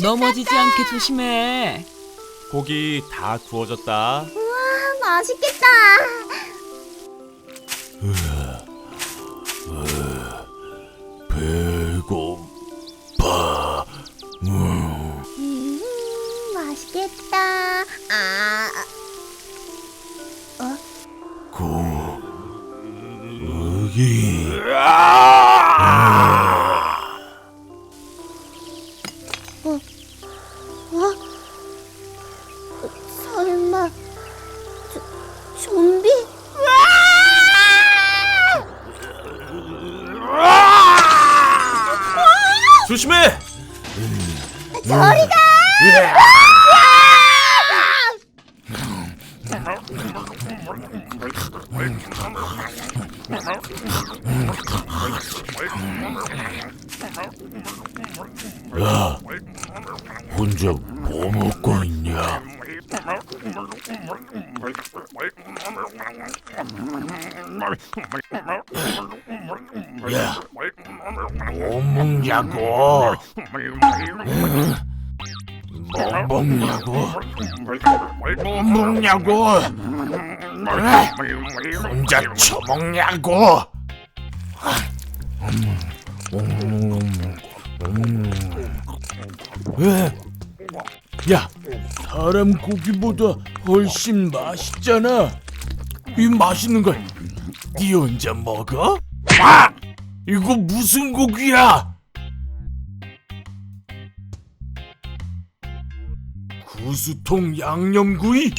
넘어지지 않게 조심해. 고기 다 구워졌다. 우와, 맛있겠다. 배고파. 음, 맛있겠다. 아, 고기. 어? 좀비? 조심해. 저리 가! 야, 혼자 뭐 먹고 있냐? 야, 뭐 먹냐고? 뭐 먹냐고? 뭐 먹냐고? 혼자 처먹냐고? 왜? 야, 사람 고기보다 훨씬 맛있잖아. 이 맛있는 걸 네 혼자 먹어? 아! 이거 무슨 고기야? 구수통 양념구이?